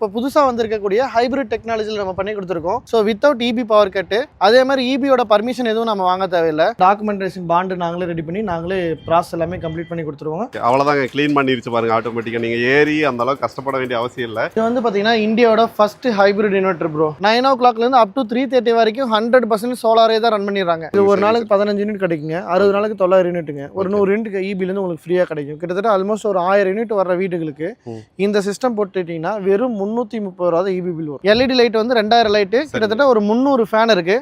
இப்போ புதுசாக வந்திருக்கக்கூடிய ஹைபிரிட் டெக்னாலஜியில் நம்ம பண்ணி கொடுத்துருக்கோம். So without EB power cut அதே மாதிரி இபியோட பர்மிஷன் எதுவும் நம்ம வாங்க தேவையில்லை. டாக்குமெண்டேஷன் பாண்டு நாங்களே ரெடி பண்ணி நாங்களே ப்ராசஸ் எல்லாமே கம்ப்ளீட் பண்ணி கொடுத்துருவோம். அவ்வளோதாங்க க்ளீன் பண்ணிருச்சு பாருங்க ஆட்டோமேட்டிக்காக நீங்கள் ஏறி அந்த அளவுக்கு கஷ்டப்பட வேண்டிய அவசியம் இல்லை. இது வந்து பார்த்தீங்கன்னா இந்தியாவோட first hybrid inverter bro nine ஓ கிளாக்லேருந்து அப் டு த்ரீ தேர்ட்டி வரைக்கும் ஹண்ட்ரட் பர்சன்ட் சோலாரே தான் ரன் பண்ணிடுறாங்க. இது ஒரு நாளுக்கு பதினஞ்சு யூனிட் கிடைக்குங்க. அறுபது நாளுக்கு தொள்ளாயிரம் யூனிட்டுங்க ஒரு நூறு யூனிட்டுக்கு இபிலேருந்து உங்களுக்கு ஃப்ரீயாக கிடைக்கும். கிட்டத்தட்ட ஆல்மோஸ்ட் ஒரு ஆயிரம் யூனிட் வர வீடுகளுக்கு. இந்த சிஸ்டம் போட்டுட்டீங்கன்னா வெறும் முந்நூற்றி முப்பது ரூபா தான் இபி பில் வரும். எல்இடி லைட் வந்து ரெண்டாயிரம் லைட்டு கிட்டத்தட்ட ஒரு முந்நூறு ஃபேன் இருக்கு.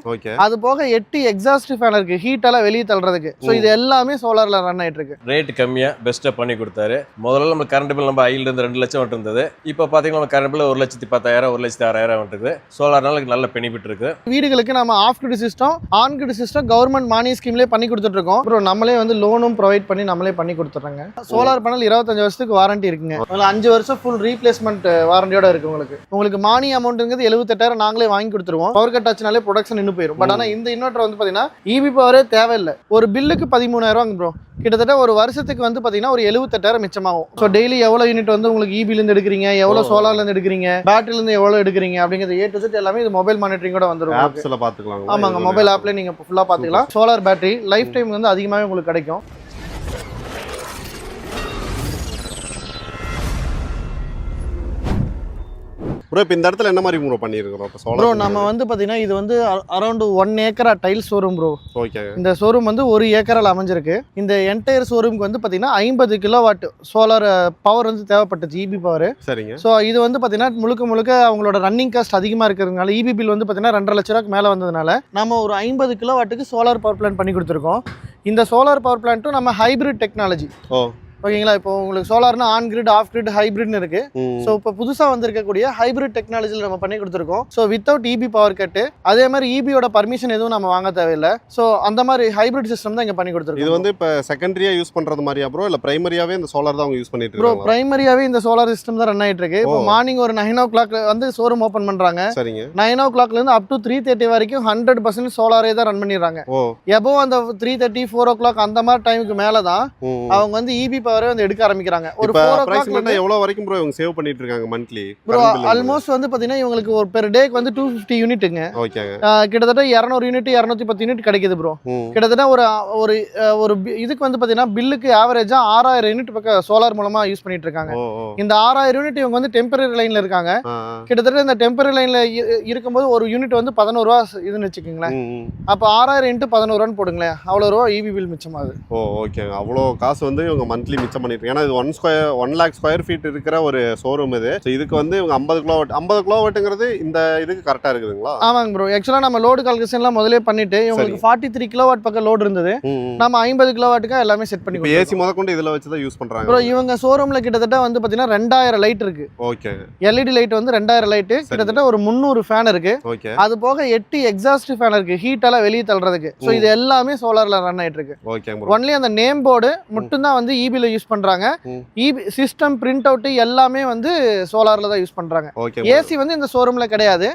அது போக எட்டு எக்ஸாஸ்ட் ஃபேன் இருக்கு. ஹீட் எல்லாம் வெளியே தள்ளுறதுக்கு. ஸோ இது எல்லாமே சோலார்ல ரன் ஆயிட்டு இருக்கு. ரேட் கம்மியாக பெஸ்ட்டாக பண்ணி கொடுத்தாரு. முதல்ல நம்ம கரண்ட் பில் நம்ம ஐலேருந்து ரெண்டு லட்சம் வந்துட்டு இருந்தது இப்போ பார்த்தீங்கன்னா நம்ம கரண்ட் பில் ஒரு லட்சத்தி பத்தாயிரம் ஒரு லட்சத்தி ஆறாயிரம் வந்துருக்குது சோலார்னால நல்ல பெனிஃபிட் இருக்குது வீடுகளுக்கு நம்ம off grid system on grid system government மானிய ஸ்கீம்லேயே பண்ணி கொடுத்துட்டு இருக்கோம். அப்புறம் நம்மளே வந்து லோனும் ப்ரொவைட் பண்ணி நம்மளே பண்ணி கொடுத்துட்றாங்க. சோலார் பேனல் இருபத்தஞ்சு வருஷத்துக்கு வாரண்டி இருக்குங்க. அஞ்சு வருஷம் ஃபுல் ரீப்ளேஸ்மெண்ட் வாரண்டியோட இருக்கு. உங்களுக்கு. உங்களுக்கு மானிய அமௌண்ட்டுங்கிறது எழுபத்தெட்டாயிரம் நாங்களே வாங்கி கொடுத்துருவோம். பவர் கட் ஆச்சுனாலே ப்ரொடக்ஷன் நின்று போயிடும் பட் ஆனால் இந்த இன்வெர்டர் வந்து பார்த்தீங்கன்னா இபி பவரே தேவையில்லை. ஒரு பில்லுக்கு பதிமூணாயிரம் ப்ரோ கிட்டத்தட்ட ஒரு வருஷத்துக்கு வந்து பார்த்தீங்கன்னா ஒரு எழுபத்தெட்டாயிரம் மிச்சமாகும். ஸோ டெய்லி எவ்வளோ யூனிட் வந்து உங்களுக்கு இபிலேருந்து எடுக்கிறீங்க? எவ்வளோ. சோலார்லேருந்து எடுக்கிறீங்க? பேட்டரிலேருந்து எவ்வளோ எடுக்கிறீங்க? அப்படிங்கிறது ஏ டு செட் எல்லாமே இது மொபைல் மானிட்டரிங்கோட வந்துடும். ஆப்ஸில் பார்த்துக்கலாம் ஆமாங்க மொபைல் ஆப்ல நீங்க ஃபுல்லா பாத்துக்கலாம். சோலார் பேட்டரி லைஃப் டைம் வந்து அதிகமாகவே உங்களுக்கு கிடைக்கும். ப்ரோ இப்போ இந்த இடத்துல என்ன மாதிரி ப்ரோ பண்ணியிருக்கிறோம் இப்போ ப்ரோ நம்ம வந்து பாத்தீங்கன்னா இது வந்து அரௌண்ட் ஒன் ஏக்கரா டைல்ஸ் ஷோரூம் ப்ரோ ஓகேங்க இந்த ஷோரூம் வந்து ஒரு ஏக்கரால் அமைஞ்சிருக்கு. இந்த என்டையர் ஷோரூம்க்கு வந்து பாத்தீங்கன்னா ஐம்பது கிலோ வாட் சோலார் பவர் வந்து தேவைப்பட்டுச்சு இபி பவர் சரிங்க. ஸோ இது வந்து பாத்தீங்கன்னா முழுக்க முழுக்க அவங்களோட ரன்னிங் காஸ்ட் அதிகமாக இருக்கிறதுனால இபி பில் வந்து பாத்தீங்கன்னா ரெண்டரை லட்ச ரூபாய்க்கு மேலே வந்ததுனால நம்ம ஒரு ஐம்பது கிலோ வாட்டுக்கு சோலார் பவர் பிளான்ட் பண்ணி கொடுத்துருக்கோம். இந்த சோலார் பவர் பிளான்ட்டும் நம்ம ஹைபிரிட் டெக்னாலஜி ஓ. ஓகேங்களா? இப்போ உங்களுக்கு சோலார்னா ஆன் கிரிட் ஆஃப் கிரிட் ஹைபிரிட்னு இருக்கு. ஸோ இப்போ புதுசாக வந்திருக்கக்கூடிய ஹைபிரிட் டெக்னாலஜியில் நம்ம பண்ணி கொடுத்துருக்கோம். So without EB power cut அதே மாதிரி இபியோட பர்மிஷன் எதுவும் நம்ம வாங்க தேவையில்லை. ஸோ அந்த மாதிரி ஹைபிரிட் சிஸ்டம் தான் இங்கே பண்ணி இது கொடுத்துருக்கோம் வந்து இப்போ செகண்டரியா யூஸ் பண்றது மாதிரியா ப்ரோ இல்ல பிரைமரியாவே இந்த சோலார் தான் அவங்க யூஸ் பண்ணிட்டு ப்ரோ பிரைமரியாவே இந்த சோலார் சிஸ்டம் தான் ரன் ஆயிட்டு இருக்கு. இப்போ. மார்னிங் ஒரு நைன் ஓ கிளாக் வந்து ஷோரூம் ஓப்பன் பண்றாங்க. சரிங்க. நைன் ஓ கிளாக்லேருந்து அப் டு த்ரீ தேர்ட்டி வரைக்கும் ஹண்ட்ரட் பர்சன்ட் சோலாரே தான் ரன் பண்ணிடுறாங்க. எபோ அந்த three thirty four o'clock அந்த மாதிரி டைமுக்கு மேலே தான் அவங்க வந்து இபி பவரே வந்து எடுக்க ஆரம்பிக்கிறாங்க. ஒரு இப்போ அப்ராக்சிமேட்டா எவ்வளவு வரைக்கும் ப்ரோ இவங்க சேவ் பண்ணிட்டு இருக்காங்க மந்த்லி ப்ரோ ஆல்மோஸ்ட் வந்து. பார்த்தீங்கன்னா இவங்களுக்கு ஒரு பெர் டேக்கு வந்து டூ ஃபிஃப்டி யூனிட்டுங்க கிட்டத்தட்ட இரநூறு யூனிட் இரநூத்தி பத்து யூனிட் கிடைக்குது ப்ரோ கிட்டத்தட்ட ஒரு ஒரு இதுக்கு வந்து பார்த்தீங்கன்னா பில்லுக்கு ஆவரேஜா ஆறாயிரம் யூனிட் பக்கம் சோலார் மூலமா யூஸ் பண்ணிட்டு இருக்காங்க. இந்த ஆறாயிரம் யூனிட் இவங்க வந்து டெம்பரரி லைன்ல இருக்காங்க. கிட்டத்தட்ட இந்த டெம்பரரி லைன்ல இருக்கும்போது ஒரு யூனிட் வந்து பதினோரு ரூபா இதுன்னு வச்சுக்கோங்களேன். அப்போ ஆறாயிரம் இன்ட்டு பதினோருவான்னு போடுங்களேன். அவ்வளோ ரூபா இபி பில் மிச்சமாகுது. ஓ ஓகேங்க அவ்வளோ காசு வந்து இவங்க மந்த்லி மிச்சம் பண்ணிட்டு. ஏன்னா இது one square one lakh square feet இருக்கிற ஒரு ஷோரூம் இது. ஸோ இதுக்கு வந்து இவங்க ஐம்பது கிலோ வாட் ஐம்பது கிலோ வாட்டுங்கிறது இந்த இதுக்கு கரெக்டாக இருக்குதுங்களா? ஆமாங்க ப்ரோ ஆக்சுவலாக நம்ம லோடு கால்குலேஷன்லாம் முதலே பண்ணிட்டு இவங்களுக்கு ஃபார்ட்டி த்ரீ கிலோ வாட் பக்கம் லோடு இருந்தது. நம்ம ஐம்பது கிலோ வாட்டுக்கு எல்லாமே செட் பண்ணி ஏசி முதற்கொண்டு இதில் வச்சு தான் யூஸ் ப்ரோ பண்ணுறாங்க இவங்க ஷோரூம்ல கிட்டத்தட்ட வந்து பார்த்தீங்கன்னா ரெண்டாயிரம் லைட் இருக்கு. ஓகேங்க எல்இடி லைட் வந்து ரெண்டாயிரம் லைட்டு கிட்டத்தட்ட ஒரு முந்நூறு ஃபேன் இருக்கு. ஓகே அது போக எட்டு எக்ஸாஸ்ட் ஃபேன் இருக்கு. ஹீட் எல்லாம் வெளியே தள்ளுறதுக்கு. ஸோ இது எல்லாமே சோலார்ல ரன் ஆயிட்டு இருக்கு. ப்ரோ ஒன்லி அந்த நேம் போர்டு மட்டும்தான் வந்து இபில யூஸ் பண்றாங்க. இபி சிஸ்டம் பிரிண்ட் அவுட் எல்லாமே வந்து சோலார்ல தான் யூஸ் பண்றாங்க. ஏசி வந்து இந்த ஷோரூம்ல கிடையாது.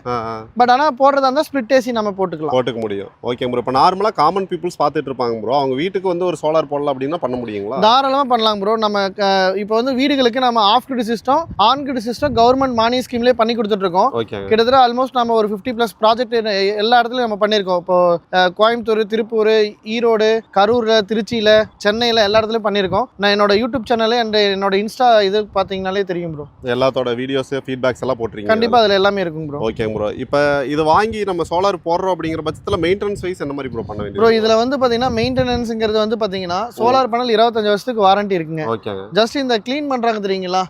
பட் ஆனா போடுறதா இருந்தா ஸ்பிளிட் ஏசி நம்ம போட்டுக்கலாம். போட்டுக்க முடியும். ஓகே ப்ரோ இப்போ நார்மலாக காமன் பீப்புள்ஸ் பார்த்துட்டு இருப்பாங்க ப்ரோ அவங்க வீட்டுக்கு வந்து ஒரு சோலார் போடலாம் அப்படின்னா பண்ண முடியுங்களா? தாராளமா பண்ணலாம் ப்ரோ நம்ம இப்போ வந்து வீடுகளுக்கு நம்ம off grid system on grid system government மானிய ஸ்கீம்லேயே பண்ணி கொடுத்துட்டு இருக்கோம். கிட்டத்தட்ட ஆல்மோஸ்ட் நம்ம ஒரு ஃபிஃப்டி ப்ளஸ் ப்ராஜெக்ட் எல்லா இடத்துலையும் நம்ம பண்ணியிருக்கோம். இப்போ கோயம்புத்தூர் திருப்பூர் ஈரோடு கரூர்ல திருச்சியில சென்னையில எல்லா இடத்துலையும் பண்ணியிருக்கோம். நான் என்னோட யூடியூப் சேனல் அண்ட் என்னோட இன்ஸ்டா இது பார்த்தீங்கனாலே தெரியும் ப்ரோ எல்லாத்தோட வீடியோஸ் ஃபீட்பேக்ஸ் எல்லாம் போட்டுருங்க கண்டிப்பா அதுல எல்லாமே இருக்கும் ப்ரோ ஓகே ப்ரோ இப்போ இது வாங்கி நம்ம சோலார் போடுறோம் அப்படிங்கிற பட்சத்தில் மெயின்டெனன்ஸ் வைஸ் என்ன மாதிரி ப்ரோ பண்ண ப்ரோ வேண்டியது இதுல வந்து பாத்தீங்கன்னா மெயின்டெனன்ஸ்ங்கிறது வந்து பாத்தீங்கன்னா சோலார் பேனல் இருபத்தஞ்சு வருஷத்துக்கு வாரண்டி இருக்குங்க. ஓகேங்க ஜஸ்ட் இந்த க்ளீன் பண்றாங்க தெரியுங்களா?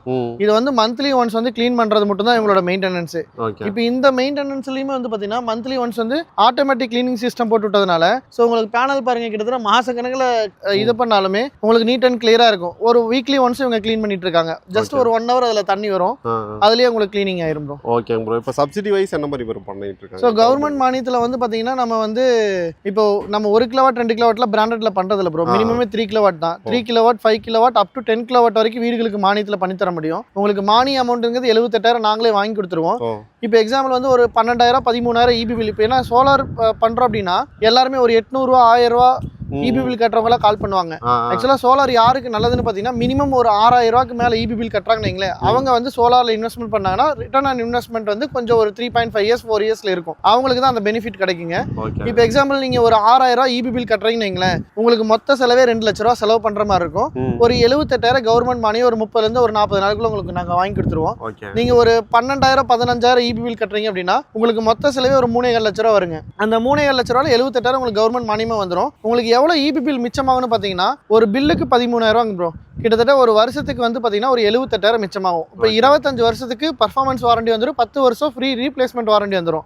இது வந்து மந்த்லி ஒன்ஸ் வந்து க்ளீன் பண்றது மட்டும் தான் இவங்களோட மெயின்டெனன்ஸ் ஓகே இப்போ இந்த மெயின்டெனன்ஸ்லயுமே வந்து பாத்தீங்கன்னா மந்த்லி ஒன்ஸ் வந்து ஆட்டோமேட்டிக் க்ளீனிங் சிஸ்டம் போட்டு விட்டதுனால ஸோ உங்களுக்கு பேனல் பாருங்க கிட்டத்தட்ட மாசக்கணக்கில் அஹ், இது பண்ணாலுமே உங்களுக்கு நீட் அண்ட் கிளியரா இருக்கும். ஒரு வீக்லி ஒன்ஸ் இவங்க க்ளீன் பண்ணிட்டு இருக்காங்க. ஜஸ்ட். ஒரு ஒன் ஹவர் அதுல தண்ணி வரும். அதுலயே உங்களுக்கு க்ளீனிங் ஆயிரும் ப்ரோ ஓகே ப்ரோ இப்போ சப்சிடி வைஸ் என்ன மாதிரி ப்ரோ பண்ணிட்டு இருக்காங்க? ஸோ கவர்மெண்ட் மானியத்தில் வந்து பார்த்தீங்கன்னா நம்ம வந்து இப்போ நம்ம ஒரு கிலோவாட் ரெண்டு கிலோவாட்ல பிராண்டட்ல பண்றதில்ல ப்ரோ. மினிமமே த்ரீ கிலோவாட் தான். Three kilowatt five kilowatt up to ten kilowatt வரைக்கும் வீடுகளுக்கு மானியத்தில் பண்ணி தர முடியும். உங்களுக்கு மானிய அமௌண்ட்டுங்கிறது எழுபத்தெட்டாயிரம் நாங்களே வாங்கி கொடுத்துருவோம். இப்போ எக்ஸாம்பிள் வந்து ஒரு பன்னெண்டாயிரம் பதிமூணாயிரம் இபி பில் இப்போ ஏன்னா சோலார் பண்ணுறோம் அப்படின்னா எல்லாருமே ஒரு எட்நூறுவா ஆயிரம் ரூபா இபி பில் கட்டுறவங்க எல்லாம் கால் பண்ணுவாங்க. ஆக்சுவலா சோலார் யாருக்கு நல்லதுன்னு பாத்தீங்கன்னா மினிமம் ஒரு ஆறாயிரம் ரூபாய்க்கு மேல இபி பில் கட்டுறாங்கன்னு வைங்களேன். அவங்க வந்து சோலார்ல இன்வெஸ்ட்மெண்ட் பண்ணாங்கன்னா ரிட்டர்ன் ஆன் இன்வெஸ்ட்மெண்ட் வந்து கொஞ்சம் ஒரு three point five years four இயர்ஸ்ல இருக்கும். அவங்களுக்கு தான் அந்த பெனிஃபிட் கிடைக்குங்க. இப்போ எக்ஸாம்பிள் நீங்க ஒரு ஆறாயிரம் ரூபாய் இபி பில் கட்டுறீங்கன்னு வைங்களேன். உங்களுக்கு மொத்த செலவே ரெண்டு லட்ச ரூபா செலவு பண்ற மாதிரி இருக்கும். ஒரு எழுபத்தெட்டாயிரம் கவர்மெண்ட் மானியம் ஒரு முப்பதுல இருந்து ஒரு நாற்பது நாளுக்குள்ள உங்களுக்கு நாங்க வாங்கி கொடுத்துருவோம். நீங்க ஒரு பன்னெண்டாயிரம் பதினஞ்சாயிரம் இபி பில் கட்டுறீங்க அப்படின்னா உங்களுக்கு மொத்த செலவே ஒரு மூணேகால் லட்ச ரூபா வருங்க. அந்த மூணேகால் லட்ச ரூபாய் எழுபத்தெட்டாயிரம் உங்களுக்கு கவர்மெண்ட் மானியமா வந்துடும் உங்களுக்கு எவ்வளவு இபி பில் மிச்சமாகும்னு பாத்தீங்கன்னா ஒரு பில்லுக்கு பதிமூணாயிரம் ப்ரோ கிட்டத்தட்ட ஒரு வருஷத்துக்கு வந்து பாத்தீங்கன்னா ஒரு எழுபத்தெட்டாயிரம் மிச்சமாகும். இப்போ. இருபத்தஞ்சு வருஷத்துக்கு பர்ஃபார்மன்ஸ் வாரண்டி வந்துடும் பத்து வருஷம் ஃப்ரீ ரீப்ளேஸ்மெண்ட் வாரண்டி வந்துடும்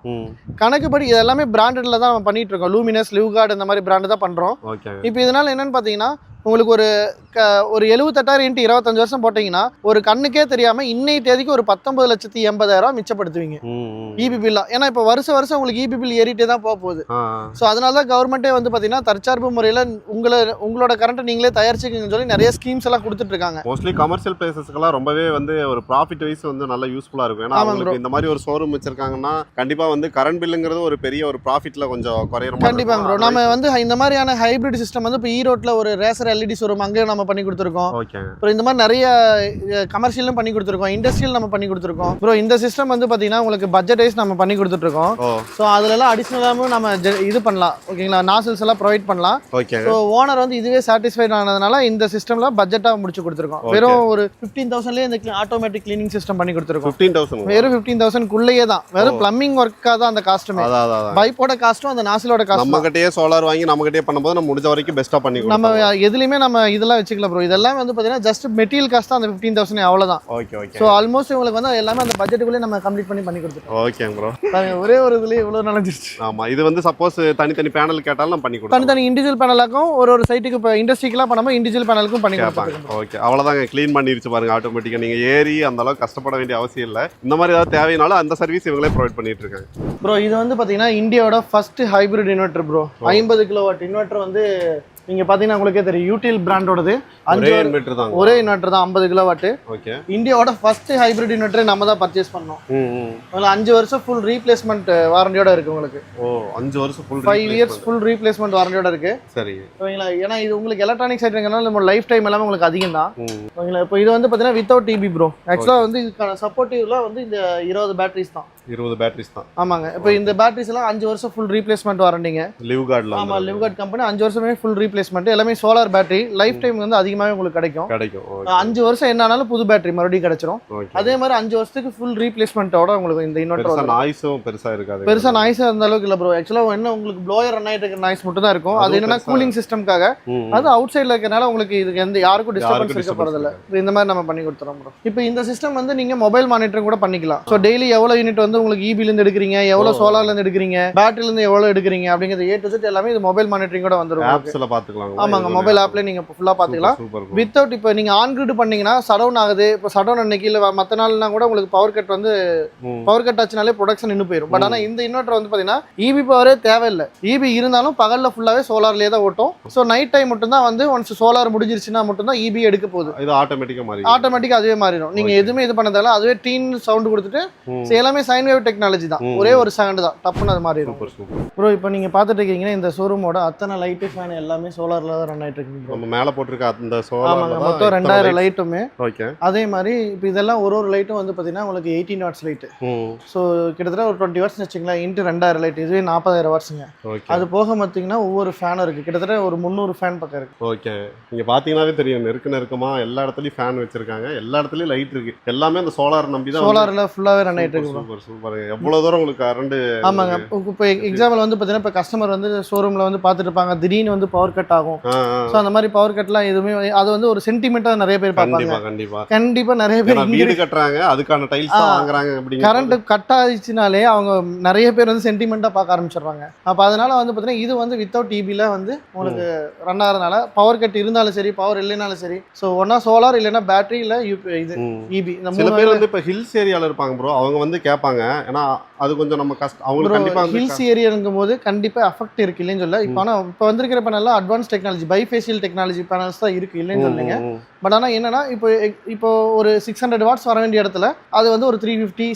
கணக்குப்படி இது எல்லாமே பிராண்டட்ல தான் நம்ம பண்ணிட்டு இருக்கோம். லூமினஸ் லிவ்கார்டு இந்த மாதிரி பிராண்டு தான் பண்றோம். ஓகே இப்போ இதனால என்னன்னு பார்த்தீங்கன்னா உங்களுக்கு ஒரு க ஒரு எழுபத்தெட்டாயிரம் இன்ட்டு இருபத்தஞ்சு வருஷம் போட்டிங்கன்னா ஒரு கண்ணுக்கே தெரியாம இன்னைய தேதிக்கு ஒரு பத்தொன்பது லட்சத்தி எண்பதாயிரம் மிச்சப்படுத்துவீங்க. இபி பில்லா ஏன்னா இப்போ வருஷம் வருஷம் உங்களுக்கு இபி பில் ஏறிட்டே தான் போக போகுது. ஸோ அதனால தான் கவர்மெண்ட்டே வந்து பார்த்தீங்கன்னா தற்சார்பு முறையில் உங்களை உங்களோட கரண்ட்டை நீங்களே தயாரிச்சுக்கங்கன்னு சொல்லி நிறைய ஸ்கீம்ஸ் எல்லாம் கொடுத்துட்டு இருக்காங்க மோஸ்ட்லி கமர்ஷியல் பிளேசஸ்க்கெல்லாம் ரொம்பவே வந்து ஒரு ப்ராஃபிட் வைஸ் வந்து நல்ல யூஸ்ஃபுல்லா இருக்கும். ஏன்னா அவங்களுக்கு இந்த மாதிரி ஒரு ஷோரூம் வச்சிருக்காங்கன்னா கண்டிப்பா வந்து கரண்ட் பில்லுங்கிறது ஒரு பெரிய ஒரு ப்ராஃபிட்ல கொஞ்சம் குறையிற ப்ரோ நம்ம வந்து இந்த மாதிரியான ஹைபிரிட் சிஸ்டம் வந்து இப்போ ஈரோட்டில் ஒரு ரேசர் எல்இடி ஷோரூம் அங்கே நம்ம பண்ணி கொடுத்துருக்கோம். அப்புறம் இந்த மாதிரி நிறைய கமர்ஷியலும் பண்ணி கொடுத்துருக்கோம். இண்டஸ்ட்ரியல் நம்ம பண்ணி கொடுத்துருக்கோம். ப்ரோ இந்த சிஸ்டம் வந்து பார்த்தீங்கன்னா உங்களுக்கு பட்ஜெட் வைஸ் நம்ம பண்ணி கொடுத்துட்ருக்கோம். ஸோ அதுலலாம் அடிஷ்னலாகவும் நம்ம இது பண்ணலாம். ஓகேங்களா? நாசில்ஸ் எல்லாம் ப்ரொவைட் பண்ணலாம். ஸோ ஓனர் வந்து இதுவே சாட்டிஸ்ஃபைட் ஆனதுனால இந்த சிஸ்டம்ல பட்ஜெட்டாக முடிச்சு கொடுத்துருக்கோம். வெறும் ஒரு ஃபிஃப்டீன் தௌசண்ட்லேயே இந்த ஆட்டோமேட்டிக் கிளீனிங் சிஸ்டம் பண்ணி கொடுத்துருக்கோம். ஃபிஃப்டீன் தௌசண்ட் வெறும் ஃபிஃப்டீன் தௌசண்ட்குள்ளேயே தான். வெறும் பிளம்பிங் ஒர்க்காக தான் அந்த காஸ்ட்டுமே. பைப்போட காஸ்ட்டும் அந்த நாசிலோட நம்ம காஸ்ட்டும் கிட்டயே சோலார் வாங்கி நம்ம கிட்டயே பண்ணும்போது நம்ம முடிஞ்ச வரைக்கும் பெஸ்ட்டா பண்ணி நம்ம கொடுப்போம் எதுலையுமே நம்ம இதெல்லாம் வச்சுக்கல ப்ரோ இதெல்லாம் வந்து பார்த்தீங்கன்னா ஜஸ்ட் மெட்டீரியல் காஸ்ட் தான் அந்த ஃபிஃப்டீன் தௌசண்ட் அவ்வளோதான் ஓகே ஓகே ஸோ ஆல்மோஸ்ட் உங்களுக்கு வந்து எல்லாமே அந்த பட்ஜெட்டுக்குள்ளே நம்ம கம்ப்ளீட் பண்ணி பண்ணி கொடுத்துருக்கோம் ஓகே ப்ரோ ஒரே ஒரு இதுலேயே இவ்வளோ நனைஞ்சிருச்சு ஆமா இது வந்து சப்போஸ் தனித்தனி பேனல் கேட்டாலும் நம்ம பண்ணி கொடுப்போம் தனித்தனி இண்டிவிஜுவல் பேனலாக்கும் ஒரு ஒரு சைட்டுக்கு இப்போ இண்டஸ்ட்ரிக்கெலாம் பண்ணாமல் இண்டிவிஜுவல் பேனலுக்கும் பண்ணி கொடுத்துருக்கோம் ஓகே அவ்வளோதாங்க க்ளீன் பண்ணிருச்சு பாருங்க ஆட்டோமேட்டிக்காக நீங்கள் ஏறி அந்த அளவுக்கு கஷ்டப்பட வேண்டிய அவசியம் இல்லை. இந்த மாதிரி ஏதாவது தேவைனாலும் அந்த சர்வீஸ் இவங்களே ப்ரொவைட் பண்ணிட்டு இருக்காங்க. ப்ரோ இது வந்து பார்த்தீங்கன்னா இந்தியாவோட ஃபர்ஸ்ட் ஹைபிரிட் இன்வெர்டர் ப்ரோ ஐம்பது கிலோ வாட் இன்வெர்டர் வந்து நீங்கள் பார்த்தீங்கன்னா உங்களுக்கே தெரியும். யூடில் பிராண்டோடது அஞ்சு ஒரே இன்வெர்டர் தாங்க. ஒரே இன்வெர்டர் தான் ஐம்பது கிலோ வாட்டு ஓகே. இந்தியாவோட ஃபர்ஸ்ட் ஹைபிரிட் இன்வெர்டர் நம்ம தான் பர்ச்சேஸ் பண்ணோம். அதில் அஞ்சு வருஷம் ஃபுல் ரீப்ளேஸ்மெண்ட் வாரண்டியோட இருக்கு உங்களுக்கு. ஓ அஞ்சு வருஷம் full five years full replacement வாரண்டியோட இருக்கு. சரி. ஓகேங்களா? ஏன்னா இது உங்களுக்கு எலக்ட்ரானிக் சைட்ங்கிறனால நம்ம லைஃப் டைம் எல்லாமே உங்களுக்கு அதிகம் தான். ஓகேங்களா? இப்போ இது வந்து பார்த்தீங்கன்னா வித்தவுட் டிபி ப்ரோ ஆக்சுவலாக வந்து இதுக்கான சப்போர்ட்டிவ்லாம் வந்து இந்த இருபது பேட்டரிஸ் தான். இருபது பேட்டரிஸ் தான். ஆமாங்க. இப்போ இந்த பேட்டரிஸ் எல்லாம் அஞ்சு வருஷம் ஃபுல் ரீப்ளேஸ்மெண்ட் வாரண்டிங்க லிவ் கார்டில் ஆமா லிவ்கார்ட் கம்பெனி அஞ்சு வருஷமே ஃபுல் ரீப்ளேஸ்மெண்ட் எல்லாமே சோலார் பேட்டரி லைஃப் டைம் வந்து அதிகமாகவே உங்களுக்கு கிடைக்கும். கிடைக்கும். அஞ்சு வருஷம் என்ன ஆனாலும் புது பேட்டரி மறுபடியும் கிடைச்சிரும். அதே மாதிரி அஞ்சு வருஷத்துக்கு ஃபுல் ரீப்ளேஸ்மெண்ட்டோட உங்களுக்கு இந்த இன்வெர்டர் நாய்ஸும் பெருசா இருக்காது. பெருசா நாய்ஸ் அந்த அளவுக்கு இல்ல ப்ரோ ஆக்சுவலாக என்ன உங்களுக்கு ப்ளோயர் ரன் ஆயிட்டு இருக்க நாய்ஸ் மட்டும் தான் இருக்கும் அது என்னன்னா கூலிங் சிஸ்டம்காக ம், ம். அது அவுட் சைடில் இருக்கறனால உங்களுக்கு இதுக்கு எந்த யாருக்கும் டிஸ்டர்பன்ஸ் இருக்க இப்போ இந்த மாதிரி நம்ம பண்ணி கொடுத்துறோம் ப்ரோ இப்போ இந்த சிஸ்டம் வந்து நீங்க மொபைல் மானிட்டரிங் கூட பண்ணிக்கலாம். ஸோ டெய்லி எவ்வளவு யூனிட் வந்து உங்களுக்கு EB ல இருந்து எடுக்கிறீங்க? எவ்வளவு ஓ. சோலார்ல இருந்து எடுக்கிறீங்க? பேட்டரில இருந்து எவ்வளவு எடுக்கிறீங்க? அப்படிங்கிறது ஏ டு எல்லாமே இது மொபைல் மானிட்டரிங் கூட வந்துரும். உங்களுக்கு. ஆப்ஸ்ல பாத்துக்கலாம் ஆமாங்க மொபைல் ஆப்ல நீங்க ஃபுல்லா பாத்துக்கலாம் சூப்பர் வித்தவுட் இப்போ நீங்க ஆன் கிரிட் பண்ணீங்கன்னா சடவுன் ஆகுது. இப்போ சடவுன் அன்னைக்கு இல்லை மற்ற நாள்னா கூட உங்களுக்கு பவர் கட் வந்து பவர் கட் ஆச்சுனாலே ப்ரொடக்ஷன் நின்று போயிடும் பட் ஆனால் இந்த இன்வெர்டர் வந்து பார்த்தீங்கன்னா இபி பவரே தேவையில்லை. இபி இருந்தாலும் பகலில் ஃபுல்லாகவே சோலார்லேயே தான் ஓட்டும். ஸோ நைட் டைம் மட்டும்தான் வந்து ஒன்ஸ் சோலார் முடிஞ்சிருச்சுன்னா மட்டும்தான் இபி எடுக்க போகுது. இது ஆட்டோமேட்டிக்கா மாறி ஆட்டோமேட்டிக்காக அதுவே மாறிடும். நீங்கள். எதுவுமே இது பண்ண தேவையில்ல அதுவே டீன் சவுண்ட் கொடுத்துட்டு எல்லாமே சைன் வேவ் டெக்னாலஜி தான். ஒரே ஒரு செகண்ட் தான். டப்புன்னு அது மாறிடும். ப்ரோ இப்போ நீங்கள் பார்த்துட்டு இருக்கீங்கன்னா இந்த ஷோரூமோட அத்தனை லைட்டு ஃபேன் எல்லாமே சோலாரில் தான் ரன் ஆகிட்டு இருக்கு. நம்ம மேல போட்டிருக்க அந்த சோலார் மொத்தம் ரெண்டாயிரம் லைட்டுமே ஓகே அதே மாதிரி இப்போ இதெல்லாம் ஒரு ஒரு லைட்டும் வந்து பார்த்தீங்கன்னா உங்களுக்கு எயிட்டீன் வாட்ஸ் லைட்டு ஸோ கிட்டத்தட்ட ஒரு டுவெண்ட்டி வாட்ஸ் வச்சுங்களேன் இன்ட்டு ரெண்டாயிரம் லைட் இதுவே நாற்பதாயிரம் வாட்ஸுங்க அது போக பார்த்தீங்கன்னா ஒவ்வொரு ஃபேனும் இருக்குது கிட்டத்தட்ட ஒரு முந்நூறு ஃபேன் பக்கம் இருக்குது ஓகே நீங்க பாத்தீங்கன்னாவே தெரியும் நெருக்க நெருக்கமா எல்லா இடத்துலயும் ஃபேன் வச்சிருக்காங்க. எல்லா இடத்துலயும் லைட் இருக்கு. எல்லாமே அந்த சோலார் நம்பி தான் சோலாரில் ஃபுல்லாகவே ரன் ஆகிட்டு இருக்கு. சூப்பர் சூப்பர் எவ்வளவு தூரம் உங்களுக்கு கரண்ட் ஆமாங்க. இப்போ எக்ஸாம்பிள் வந்து பார்த்தீங்கன்னா இப்போ கஸ்டமர் வந்து ஷோரூமில் வந்து பார்த்துட்டு இருப்பாங்க. திடீர்னு வந்து பவர் கட் ஆகும். ஸோ அந்த மாதிரி பவர் கட்லாம் எதுவுமே அது வந்து ஒரு சென்டிமெண்ட்டாக நிறைய பேர் பார்ப்பாங்க. கண்டிப்பா கண்டிப்பா. கண்டிப்பாக நிறைய பேர் வீடு கட்டுறாங்க அதுக்கான டைல்ஸ். வாங்குறாங்க அப்படிங்க கரண்ட் கட் ஆயிடுச்சுனாலே அவங்க நிறைய பேர் வந்து சென்டிமெண்ட்டாக பார்க்க ஆரம்பிச்சிடுறாங்க அப்போ அதனால வந்து பார்த்தீங்கன்னா இது வந்து வித்தவுட் டிபியில் வந்து உங்களுக்கு ரன் ஆகிறதுனால பவர் கட் இருந்தாலும் சரி பவர் இல்லைனாலும் சரி ஸோ ஒன்றா சோலார் இல்லைன்னா பேட்டரி இல்லை இது இபி இந்த சில பேர் வந்து இப்ப ஹில்ஸ் ஏரியால இருப்பாங்க ப்ரோ அவங்க வந்து கேட்பாங்க. ஏன்னா அது கொஞ்சம் நம்ம கஷ்டம் அவங்களுக்கு கண்டிப்பா வந்து ஹில்ஸ் ஏரியாங்கும் போது கண்டிப்பா அஃபெக்ட் இருக்கு இல்லைன்னு சொல்ல. இப்போ ஆனால் இப்போ வந்திருக்கிற பேனல்லாம் advance technology bifacial technology panels தான் இருக்கு இல்லைன்னு சொல்லுங்க. பட் ஆனால் என்னன்னா இப்போ இப்போ ஒரு சிக்ஸ் ஹண்ட்ரட் வாட்ஸ் வர வேண்டிய இடத்துல அது வந்து ஒரு three fifty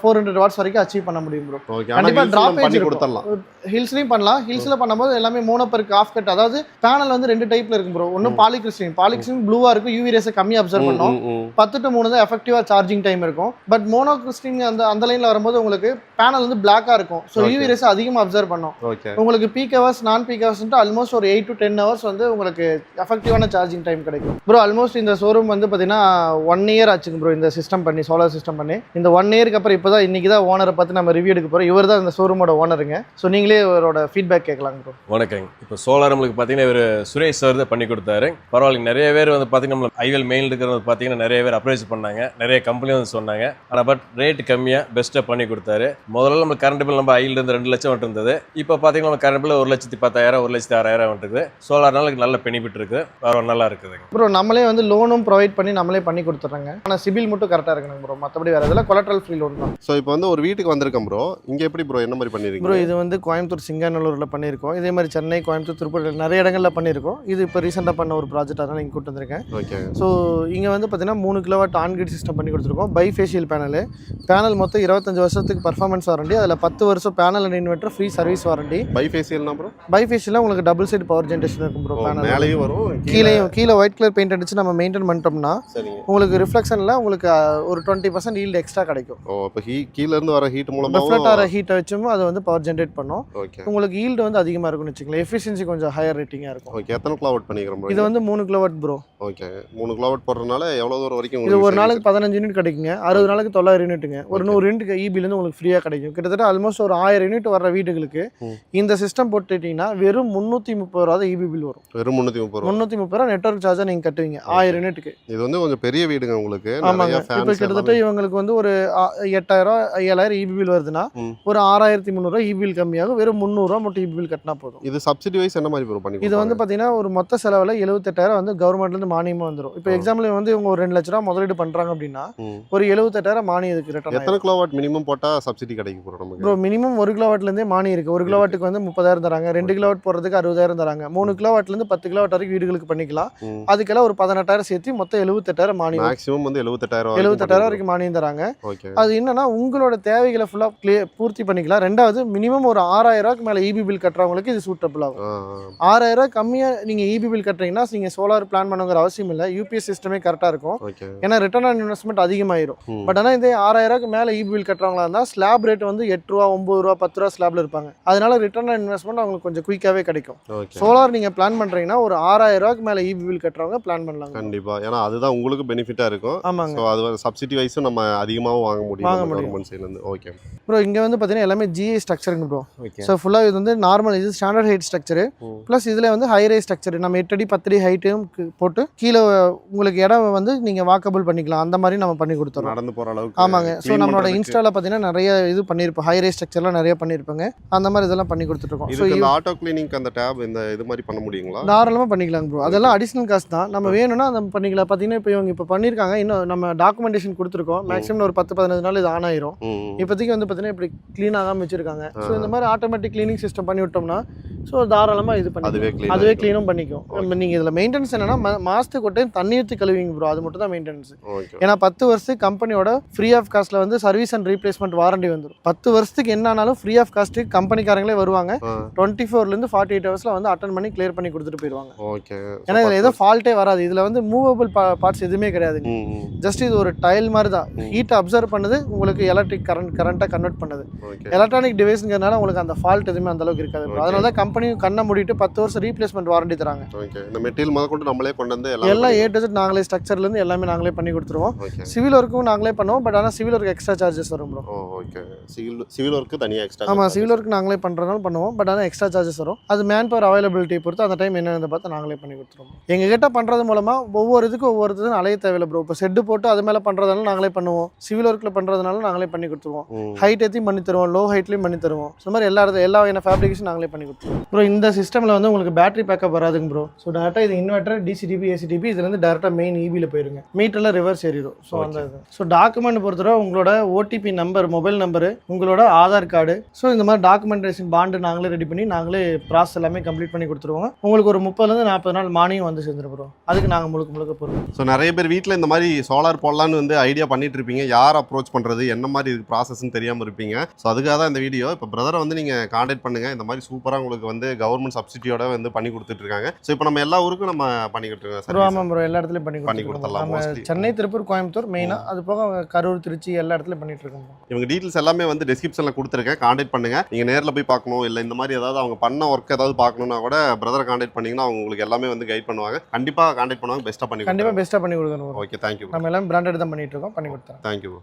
four hundred watts வரைக்கும் அச்சீவ் பண்ண முடியும் ப்ரோ ஓகே கண்டிப்பா ஆனால் டிராப்பேஜ் பண்ணி கொடுத்துடலாம். ஹில்ஸ்லையும் பண்ணலாம். ஹில்ஸில் பண்ணும்போது எல்லாமே மோனோபருக்கு ஆஃப் கட் அதாவது பேனல் வந்து ரெண்டு டைப்ல இருக்கும் ப்ரோ ஒன்று பாலிகிறிஸ்டின் பாலிகிறிஸ்டின் ப்ளூவா இருக்கும் யூவி ரேஸை கம்மியாக அப்சர்வ் பண்ணோம். ம், ம். பத்து டு மூணு தான் எஃபெக்டிவாக சார்ஜிங் டைம் இருக்கும். பட் மோனோ கிறிஸ்டின் அந்த அந்த லைனில் வரும்போது உங்களுக்கு பேனல் வந்து பிளாக்காக இருக்கும். ஸோ. யூவி ரேஸ் அதிகமாக அப்சர்வ் பண்ணும். உங்களுக்கு பீக் ஹவர்ஸ் நான் பீக் ஹவர்ஸ்ன்ட்டு ஆல்மோஸ்ட் ஒரு எயிட் டு டென் ஹவர்ஸ் வந்து உங்களுக்கு எஃபெக்டிவான சார்ஜிங் டைம் கிடைக்கும். ப்ரோ ஆல்மோஸ்ட் இந்த ஷோரூம் வந்து பார்த்தீங்கன்னா ஒன் இயர் ஆச்சுங்க ப்ரோ இந்த சிஸ்டம் பண்ணி சோலார் சிஸ்டம் பண்ணி. இந்த ஒன் இயருக்கு அப்புறம் இப்போ தான் இன்னைக்கு தான் ஓனரை பார்த்து நம்ம ரிவ்யூ எடுக்க போகிறோம் இவர் தான் இந்த ஷோரூமோட ஓனருங்க ஸோ நீங்களே இவரோட ஃபீட்பேக் கேட்கலாங்க ப்ரோ வணக்கங்க. இப்போ சோலார் நம்மளுக்கு பார்த்தீங்கன்னா இவர் சுரேஷ் சார் தான் பண்ணி கொடுத்தாரு. பரவாயில்லைங்க நிறைய பேர் வந்து பார்த்தீங்கன்னா நம்ம ஐவல் மெயில் இருக்கிறது பார்த்தீங்கன்னா நிறைய பேர் அப்ரோச் பண்ணாங்க. நிறைய கம்பெனி வந்து சொன்னாங்க. ஆனால் பட் ரேட் கம்மியாக பெஸ்ட்டாக பண்ணி கொடுத்தாரு. முதல்ல நம்ம கரண்ட் பில் நம்ம ஐல இருந்து ரெண்டு லட்சம் வந்துட்டு இருந்தது. இப்போ பார்த்தீங்கன்னா நம்ம கரண்ட் பில் ஒரு லட்சத்தி பத்தாயிரம் ஒரு லட்சத்தி ஆறாயிரம் வந்துருக்குது சோலார்னால நல்ல பெனிஃபிட் இருக்குது பரவாயில்ல நல்லா இருக்குதுங்க. ப்ரோ நம்மளே வந்து லோனும் ப்ரொவைட் பண்ணி நம்மளே பண்ணி கொடுத்துட்றாங்க. ஆனால் சிபில் மட்டும் கரெக்டாக இருக்கணும் ப்ரோ மற்றபடி வேறு இதில் கொலட்ரல் ஃப்ரீ லோன் தான். ஸோ இப்போ வந்து ஒரு வீட்டுக்கு வந்திருக்கேன் ப்ரோ இங்க எப்படி ப்ரோ என்ன மாதிரி ப்ரோ பண்ணிருக்கீங்க இது வந்து கோயம்புத்தூர் சிங்காநல்லூரில் பண்ணியிருக்கோம் இதே மாதிரி சென்னை கோயம்புத்தூர் திருப்பூர் நிறைய இடங்களில் பண்ணியிருக்கோம் இது இப்போ ரீசெண்டாக பண்ண ஒரு ப்ராஜெக்ட் அதனால் இங்கே கூட்டு வந்திருக்கேன். ஓகே ஸோ இங்கே வந்து பார்த்தீங்கன்னா மூணு கிலோவாட் ஆன் கிரிட் சிஸ்டம் பண்ணி கொடுத்துருக்கோம். பை ஃபேஷியல் பேனல் பேனல் மொத்தம் இருபத்தஞ்சு வருஷத்துக்கு பர்ஃபார்மன்ஸ் வாரண்டி அதில் பத்து வருஷம் panel and inverter free service warranty பைஃபேசியல்னா bro பை ஃபேஷியலில் உங்களுக்கு டபுள் சைடு பவர் ஜென்ரேஷன் இருக்கும் ப்ரோ பேனல் மேலேயும் வரும் கீழே. கீழேயும் கீழே ஒயிட் கலர் பெயிண்ட் அடிச்சு நம்ம மெயின்டைன் பண்ணிட்டோம்னா உங்களுக்கு ரிஃப்ளெக்ஷனில் உங்களுக்கு ஒரு டுவெண்ட்டி பர்சன்ட் ஈல்டு எக்ஸ்ட்ரா கிடைக்கும். ஓ இப்போ ஹீ கீழ இருந்து வர ஹீட் ரெஃப்ளெக்ட் மூலமா ஆகிற ஹீட்டை வச்சும் அது வந்து பவர் ஜென்ரேட் பண்ணும். உங்களுக்கு ஈல்டு வந்து அதிகமாக இருக்கும்னு வச்சுக்கலாம் எஃபிஷியன்சி கொஞ்சம் ஹையர் ரேட்டிங்காக இருக்கும். ஓகே எத்தனை கிலோவாட் பண்ணிக்கிறோம் இது வந்து மூணு கிலோவாட் ப்ரோ ஓகே மூணு கிலோவாட் போடுறதுனால எவ்வளவு தூரம் வரைக்கும் இது ஒரு நாளைக்கு பதினஞ்சு யூனிட் கிடைக்குங்க. அறுபது நாளைக்கு தொள்ளாயிரம் யூனிட்டுங்க ஒரு நூறு யூனிட்டுக்கு இபிலேருந்து உங்களுக்கு ஃப்ரீயாக கிடைக்கும். கிட்டத்தட்ட ஆல்மோஸ்ட் ஒரு ஆயிரம் யூனிட் வர வீடுகளுக்கு. இந்த சிஸ்டம் போட்டுட்டீங்கன்னா வெறும் முந்நூற்றி முப்பது ரூபா தான் இபி பில் வரும். வெறும் முந்நூற்றி முப்பது ரூபா. முந்நூற்றி முப்பது ரூபா நெட்ஒர்க் சார்ஜாக நீங்கள் கட்டுவீங்க. ஆயிரம் யூனிட்டுக்கு. இது வந்து கொஞ்சம் பெரிய வீடுங்க உங்களுக்கு. ஆமாங்க. இப்போ கிட்டத்தட்ட இவங்களுக்கு வந்து ஒரு எட்டாயிரம் ஏழாயிரம் இபி பில் வருதுன்னா. ஒரு ஆறாயிரத்தி முந்நூறுரூவா இபி பில் கம்மியாகும். வெறும் முந்நூறுரூவா மட்டும் இபி பில் கட்டினா போதும். இது சப்சிடி வைஸ் என்ன மாதிரி பண்ணி இது வந்து பார்த்தீங்கன்னா ஒரு மொத்த செலவில் எழுபத்தெட்டாயிரம் வந்து கவர்மெண்ட்லேருந்து மானியமாக வந்துடும் இப்போ. எக்ஸாம்பிள் வந்து இவங்க ஒரு ரெண்டு லட்ச ரூபா முதலீடு பண்ணுறாங்க அப்படின்னா. ஒரு எழுபத்தெட்டாயிரம் மானியம் இதுக்கு ரிட்டர்ன் எத்தனை கிலோவாட் மினிமம் போட்டா சப்சிடி கிடைக்கும் ப்ரோ மினிமம் ஒரு கிலோவாட்லேருந்தே மானியம் இருக்குது ஒரு கிலோவாட்டுக்கு வந்து முப்பதாயிரம் தராங்க. ரெண்டு கிலோவாட் போடுறதுக்கு அறுபதாயிரம் தராங்க. மூணு கிலோவாட்லேருந்து பத்து கிலோவாட் வரைக்கும் வீடுகளுக்கு பண்ணிக்கலாம். அதுக்கெல்லாம் ஒரு பதினெட்டாயிரம் சேர்த்து மொத்தம் எழுபத்தெட்டாயிரம் மானியம். மேக்ஸிமம் வந்து எழுபத்தெட்டாயிரம் எழுபத்தெட்டாயிரம் வரைக்கும் மானியம் தராங்க. அது என்னன்னா உங்களோட தேவைகளை ஃபுல்லாக க்ளியர் பூர்த்தி பண்ணிக்கலாம். ரெண்டாவது மினிமம் ஒரு ஆறாயிரம் ரூபாய்க்கு மேலே இபி பில் கட்டுறவங்களுக்கு இது சூட்டபிள் ஆகும். ஆறாயிரம் ரூபாய் கம்மியாக நீங்கள் இபி பில் கட்டுறீங்கன்னா நீங்கள் சோலார் பிளான் பண்ணுங்கிற அவசியம் இல்லை. யூபிஎஸ் சிஸ்டமே கரெக்டாக இருக்கும். ஏன்னா ரிட்டர்ன் ஆன் இன்வெஸ்ட்மெண்ட் அதிகமாயிரும். பட் ஆனால் இதே ஆறாயிரம் ரூபாய்க்கு மேலே இபி பில் கட்டுறவங்களா இருந்தால் ஸ்லாப் ரேட் வந்து எட்டு ரூபா ஒம்பது ரூபா பத்து ரூபா ஸ்லாப்ல இருப்பாங்க. அதனால ரிட்டர்ன் ஆன் இன்வெஸ்ட்மெண்ட் அவங்களுக்கு கொஞ்சம் குயிக்காகவே கிடைக்கும். சோலார் நீங்கள் பிளான் பண்ணுறீங்கன்னா ஒரு ஆறாயிரம் ரூபாய்க்கு மேலே இபி பில் கட்டுறவங்க பிளான் பண்ணலாங்க. கண்டிப்பா. ஏன்னா அதுதான் உங்களுக்கு பெனிஃபிட்டா இருக்கும். ஆமாங்க. ஸோ அது சப்சிடி வைஸும் நம்ம அதிகமாகவும் வாங்க முடியும் வாங்க முடியும். கவர்மெண்ட் சைட்லேருந்து ஓகே ப்ரோ இங்கே வந்து பார்த்தீங்கன்னா எல்லாமே ஜிஐ ஸ்ட்ரக்சருங்க ப்ரோ ஓகே ஸோ ஃபுல்லாக இது வந்து நார்மல் இது ஸ்டாண்டர்ட் ஹைட் ஸ்ட்ரக்சரு. ப்ளஸ் இதில் வந்து ஹை ரைஸ் ஸ்ட்ரக்சர் நம்ம எட்டு அடி பத்து அடி ஹைட்டும் போட்டு கீழே உங்களுக்கு இடம் வந்து நீங்கள் வாக்கபிள் பண்ணிக்கலாம். அந்த மாதிரி நம்ம பண்ணி கொடுத்துறோம். நடந்து போற அளவுக்கு ஆமாங்க. ஸோ நம்மளோட. இன்ஸ்டாவில் பார்த்தீங்கன்னா நிறைய இது பண்ணியிருப்போம் ஹை ரைஸ் ஸ்ட்ரக்சர்லாம் நிறைய பண்ணியிருப்பாங்க அந்த மாதிரி இதெல்லாம் பண்ணி கொடுத்துட்ருக்கோம் ஸோ ஆட்டோ கிளீனிங்க்கு அந்த டேப் இந்த இது மாதிரி பண்ண முடியுங்களா? தாராளமாக பண்ணிக்கலாங்க ப்ரோ அதெல்லாம் அடிஷ்னல் காஸ்ட் தான். நம்ம வேணும்னா அதை பண்ணிக்கலாம் பார்த்தீங்கன்னா இப்போ இவங்க இப்போ பண்ணியிருக்காங்க இன்னும் நம்ம டாக்குமெண்டேஷன் கொடுத்துருக்கோம். மேக்ஸிமம் ஒரு பத்து பதினஞ்சு நாள் இது ஆன் ஆயிரும். இப்போதைக்கு வந்து பார்த்தீங்கன்னா இப்படி க்ளீன் ஆகாமல் வச்சிருக்காங்க. ஸோ இந்த மாதிரி ஆட்டோமேட்டிக் க்ளீனிங் சிஸ்டம் பண்ணி விட்டோம்னா ஸோ தாராளமாக இது பண்ணி அதுவே. க்ளீனும் பண்ணிக்கும். நீங்கள் இதில் மெயின்டெனன்ஸ் என்னன்னா மா- மாசத்துக்கு ஒரு டைம் தண்ணி ஊற்றி கழுவிங்க ப்ரோ அது மட்டும் தான் மெயின்டெனன்ஸ் ஏன்னா பத்து வருஷத்துக்கு கம்பெனியோட ஃப்ரீ ஆஃப் காஸ்ட்டில் வந்து சர்வீஸ் அண்ட் ரீப்ளேஸ்மெண்ட் வாரண்டி வந்துடும் பத்து வருஷத்துக்கு என்னன்னாலும் ஃப்ரீ ஆஃப் காஸ்ட்டுக்கு கம்பெனிக்காரங்களே வருவாங்க. டுவெண்ட்டி ஃபோர்லேருந்து ஃபார்ட்டி எயிட் ஹவர்ஸில் வந்து அட்டன் பண்ணி கிளியர் பண்ணி கொடுத்துட்டு போயிடுவாங்க. ஓகே ஏன்னா இதில் எதுவும் ஃபால்ட்டே வராது. இதில் வந்து மூவபிள் பார்ட்ஸ் எதுவுமே கிடையாதுங்க. ஜஸ்ட் இது ஒரு டைல் மாதிரி தான். ஹீட்டை அப்சர்வ் பண்ணுது உங்களுக்கு எலக்ட்ரிக் கரண்ட் கரண்ட்டாக கன்வெர்ட் பண்ணுது. எலக்ட்ரானிக் டிவைஸ்ங்கிறதுனால உங்களுக்கு அந்த ஃபால்ட் எதுவுமே அந்த அளவுக்கு இருக்காது. அதனால தான் கம்பெனியும் கண்ணை மூடிட்டு பத்து வருஷம் ரீப்ளேஸ்மெண்ட் வாரண்டி தராங்க. ஓகே இந்த மெட்டீரியல் முத கொண்டு நம்மளே கொண்டு வந்து எல்லாம் ஏ டு Z நாங்களே ஸ்ட்ரக்சர்லேருந்து எல்லாமே நாங்களே பண்ணி கொடுத்துருவோம். சிவில் ஒர்க்கும் நாங்களே பண்ணுவோம் பட் ஆனால் சிவில் ஒர்க் எக்ஸ்ட்ரா சார்ஜஸ் வரும் bro okay civil civil work தனியாக எக்ஸ்ட்ரா ஆமாம் சிவில் ஒர்க் நாங்களே பண்ணுறதுனால பண்ணுவோம் பட் ஆனால் எக்ஸ்ட்ரா சார்ஜஸ் வரும். அது மேன் பவர் அவைலபிலிட்டி பொறுத்து அந்த டைம் என்னென்னு பார்த்து நாங்களே பண்ணி கொடுத்துருவோம். எங்கள் கிட்ட பண்ணுறது மூலமாக ஒவ்வொரு இதுக்கும் ஒவ்வொரு இதுக்கும் அலைய தேவையில்லை ப்ரோ இப்போ செட்டு போட்டு அது மேலே பண்ணுறதுனால நாங்களே பண்ணுவோம். சிவில் ஒர்க்கில் பண்ணுறதுனால நாங்களே பண்ணி கொடுத்துருவோம். ஹைட் ஏற்றியும் பண்ணி தருவோம். லோ ஹைட்லையும் பண்ணி தருவோம். ஸோ மாதிரி எல்லா எல்லா வகையான ஃபேப்ரிகேஷன் நாங்களே பண்ணி கொடுத்துருவோம். ப்ரோ இந்த சிஸ்டமில் வந்து உங்களுக்கு பேட்டரி பேக்கப் வராதுங்க ப்ரோ ஸோ டேரெக்டாக இது இன்வெர்டர் டிசிடிபி ஏசிடிபி இதுலேருந்து டேரெக்டாக மெயின் இபியில் போயிருங்க. மீட்டரில் ரிவர்ஸ் ஏறிடும். ஸோ அந்த இது. ஸோ டாக்குமெண்ட் பொறுத்தவரை உங்களோட ஓடிபி நம்பர் மொபைல் நம்பரு உங்களோட ஆதார் கார்டு ஸோ இந்த மாதிரி டாக்குமெண்டேஷன் பாண்டு நாங்களே ரெடி பண்ணி நாங்களே ப்ராசஸ் எல்லாமே கம்ப்ளீட் பண்ணி கொடுத்துருவோம் உங்களுக்கு ஒரு முப்பதுலேருந்து நாற்பது நாள் மானியம் வந்து சேர்ந்துரும் ப்ரோ அதுக்கு நாங்கள் நாங்கள் முழுக்க முழுக்க பொறுப்பு ஸோ நிறைய பேர் வீட்டில் இந்த மாதிரி சோலார் போடலான்னு வந்து ஐடியா பண்ணிட்டு இருப்பீங்க யார் அப்ரோச் பண்ணுறது என்ன மாதிரி இதுக்கு ப்ராசஸ்ன்னு தெரியாமல் இருப்பீங்க. ஸோ அதுக்காக தான் இந்த வீடியோ இப்போ பிரதரை வந்து நீங்கள் காண்டாக்ட் பண்ணுங்கள் இந்த மாதிரி சூப்பராக உங்களுக்கு வந்து கவர்மெண்ட் சப்சிடியோட வந்து பண்ணி கொடுத்துட்ருக்காங்க ஸோ இப்போ நம்ம எல்லா ஊருக்கும் நம்ம பண்ணி கொடுத்துருக்கோம் ஆமாம் ப்ரோ எல்லா இடத்துலையும் பண்ணி பண்ணி கொடுத்துடலாம். சென்னை திருப்பூர் கோயம்புத்தூர் மெயினாக அது போக கரூர் திருச்சி எல்லா இடத்துலையும் பண்ணிட்டு இருக்கோம். இவங்க டீட்டெயில்ஸ் எல்லாமே வந்து டிஸ்கிரிப்ஷனில் கொடுத்துருக்கேன். காண்டாக்ட் பண்ணுங்க. நீங்கள் நேரில் போய் பார்க்கணும். இல்லை இந்த மாதிரி ஏதாவது அவங்க பண்ண ஒர்க் ஏதாவது பார்க்கணும்னா கூட பிரதரை காண்டாக்ட் பண்ணீங்கன்னா அவங்க உங்களுக்கு எல்லாமே வந்து கைட் பண்ணுவாங்க. கண்டிப்பாக காண்டாக்ட் பண்ணுவாங்க. பெஸ்ட்டாக பண்ணி கண்டிப்பாக பெஸ்ட்டாக பண்ணி கொடுக்கணும். ஓகே தேங்க்யூ நம்ம எல்லாமே பிராண்டட் தான் பண்ணிட்டு இருக்கோம். பண்ணி கொடுத்துறோம் தேங்க்யூ